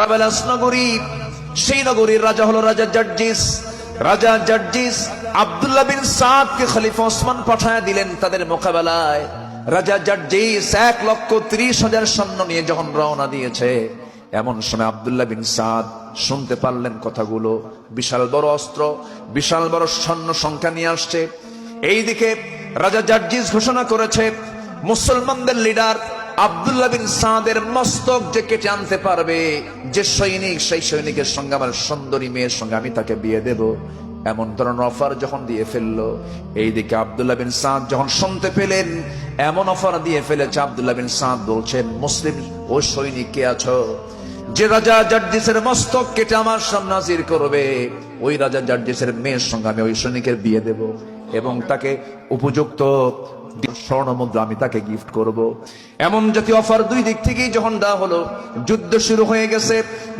Travellers নগরী, সেই নগরীর রাজা হলো রাজা জার্জিস। রাজা জার্জিস আব্দুল্লাহ বিন সাদকে খলিফা ওসমান পাঠায় দিলেন তাদের মোকাবেলায়। রাজা জার্জিস এক লক্ষ ত্রিশ হাজার সৈন্য নিয়ে যখন রওনা দিয়েছে, এমন সময় আব্দুল্লাহ বিন সাদ শুনতে পারলেন কথাগুলো। বিশাল বড় অস্ত্র, বিশাল বড় সৈন্য সংখ্যা নিয়ে আসছে। এইদিকে রাজা জার্জিস ঘোষণা করেছে, মুসলমানদের লিডার আব্দুল্লাহ বিন সাদের মস্তক যে কেটে আনতে পারবে, যে সৈনিক, সেই সৈনিকের সঙ্গে আমার সুন্দরী মেয়ের সঙ্গে আমি তাকে বিয়ে দেব। এমন ধরনের অফার যখন দিয়ে ফেলল, এইদিকে আব্দুল্লাহ বিন সাদ যখন শুনতে পেলেন, এমন অফার দিয়ে ফেলেছে, আব্দুল্লাহ বিন সাদ বলছেন, মুসলিম, ও সৈনিক কে আছো? যে রাজা জার্জিসের মস্তক কেটে আমার সামনে হাজির করবে, ওই রাজা জার্জিসের মেয়ের সঙ্গে আমি ওই সৈনিকের বিয়ে দেব এবং তাকে উপযুক্ত স্বর্ণ মুদ্রা আমি তাকে গিফট করব। এমন জাতীয় অফার দুই দিক থেকেই যখন দেওয়া হলো, যুদ্ধ শুরু হয়ে গেছে।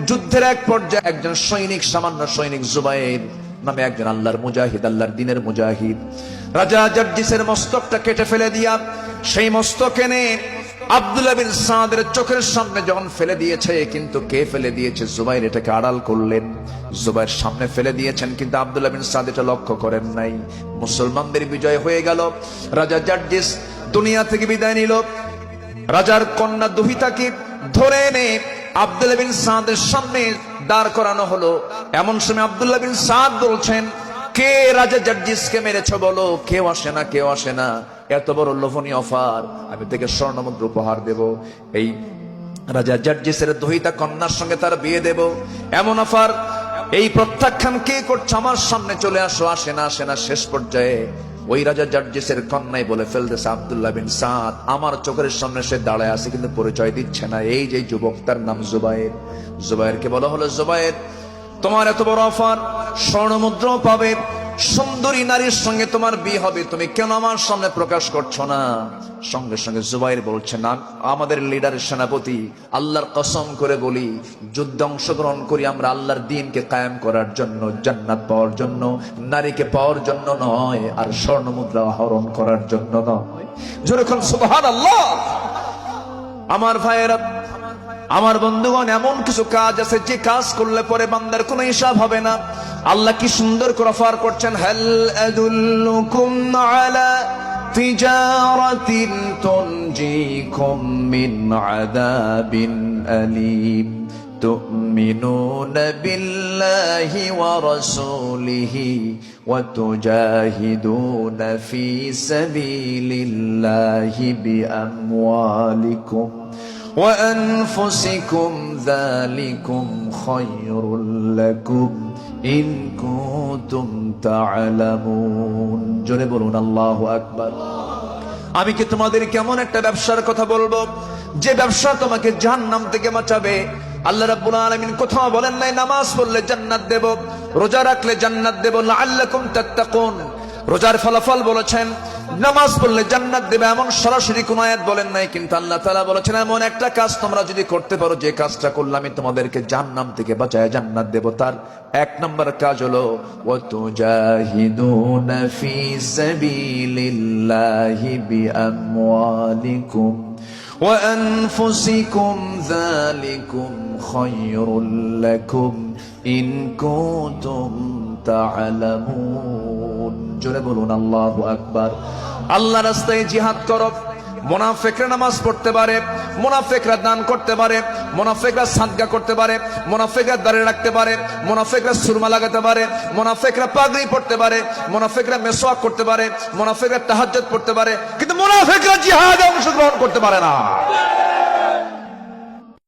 যুদ্ধের এক পর্যায়ে একজন সৈনিক, সামান্য সৈনিক জুবাইর নামে একজন আল্লাহর মুজাহিদ, আল্লাহর দিনের মুজাহিদ। রাজা জার্জিসের মস্তকটা কেটে ফেলে দিয়া সেই মস্তক এনে আব্দুল্লাহ বিন সাদের চোখের সামনে যখন ফেলে দিয়েছে, কিন্তু কে ফেলে দিয়েছে? জুবাইর এটাকে আড়াল করলেন। জুবাইর সামনে ফেলে দিয়েছেন, কিন্তু আব্দুল্লাহ বিন সাদ এটা লক্ষ্য করেন নাই। মুসলমানদের বিজয় হয়ে গেল। রাজা জার্জিস দুনিয়া থেকে বিদায় নিল। রাজার কন্যা দুহিতাকে ধরে এনে আব্দুল্লাহ বিন সাদের সামনে দাঁড় করানো হলো। এমন সময় আব্দুল্লাহ বিন সাদ বলছেন, কে রাজা জার্জিসকে মেরেছ বলো? কেউ আসে না, কেউ আসে না। এত বড় লোভনীয় অফার, আমি থেকে স্বর্ণমুদ্র উপহার দেব। এই রাজা জার্জিসের দহিতা কন্যার সঙ্গে তার বিয়ে দেব। এমন অফার, এই প্রত্যাখ্যান কে করছে আমার সামনে চলে আসো, আসে না আসে না, শেষ পর্যায়ে। ওই রাজা জার্জিসের কন্যাই বলে ফেলতেছে, আব্দুল্লাহ বিন সাদ, আমার চোখের সামনে সে দাঁড়ায় আছে, কিন্তু পরিচয় দিচ্ছে না। এই যে যুবক, তার নাম জুবাইর জুবাইরকে বলা হলো জুবাইর তোমার এত বড় অফার স্বর্ণমুদ্র পাবে সুন্দরী নারীর সঙ্গে তোমার বিয়ে হবে। তুমি কেন আমার সামনে প্রকাশ করছ না? সঙ্গে সঙ্গে জুবাইর বলছে, না, আমাদের লিডার সেনাপতি, আল্লাহর কসম করে বলি, যুদ্ধ অংশগ্রহণ করি আমরা আল্লাহর দিনকে কায়েম করার জন্য, জান্নাত পাওয়ার জন্য, নারীকে পাওয়ার জন্য নয়, আর স্বর্ণমুদ্রা আহরণ করার জন্য নয়। যেরকম আল্লাহ আমার ভাইয়েরা, আমার বন্ধুগণ, এমন কিছু কাজ আছে, যে কাজ করলে পরে বান্দার কোনো হিসাব হবে না। আল্লাহ কি সুন্দর করে অফার করছেন হেল আদুল্লুকুম আলা তিজারাতিন তুনজিকুম মিন আযাবিন আলীম تؤمنون بالله ورسوله وتجاهدون في سبيل الله بأموالكم وأنفسكم ذلكم خير لكم إن كنتم تعلمون জোরে বলুন আল্লাহু আকবার আমি কি তোমাদের কেমন একটা ব্যবসার কথা বলবো যে ব্যবসা তোমাকে জাহান্নাম থেকে বাঁচাবে আল্লাহ রাব্বুল আলামিন কোথাও বলেন নাই নামাজ পড়লে জান্নাত দেব রোজা রাখলে জান্নাত দেব লাআল্লাকুম তাত্তাকুন রোজার ফলাফল বলেছেন নামাজ পড়লে জান্নাত দেবে এমন সরাসরি কোন আয়াত বলেন নাই কিন্তু আল্লাহ তাআলা বলেছেন এমন একটা কাজ তোমরা যদি করতে পারো যে কাজটা করলে আমি তোমাদেরকে জাহান্নাম থেকে বাঁচায় জান্নাত দেব তার এক নম্বর কাজ হলো ওয়াতুজাহিদুনা ফি সাবিলিল্লাহি বিআমওয়ালিকুম وأنفسكم ذلكم خير لكم إن كنتم تعلمون জোরে বলুন, আল্লাহু আকবার। আল্লাহ রাস্তায় জিহাদ করো। মোনাফেকরা নামাজ পড়তে পারে, মোনাফেকরা দান করতে পারে, মোনাফেকরা সাদগা করতে পারে, মোনাফেকরা দাঁড়িয়ে রাখতে পারে, মোনাফেকরা সুরমা লাগাতে পারে, মোনাফেকরা পাগড়ি পড়তে পারে, মোনাফেকরা মেসোয়াক করতে পারে, মোনাফেকরা তাহাজ্জুদ পড়তে পারে, কিন্তু মোনাফেকরা জিহাদে অংশগ্রহণ করতে পারে না।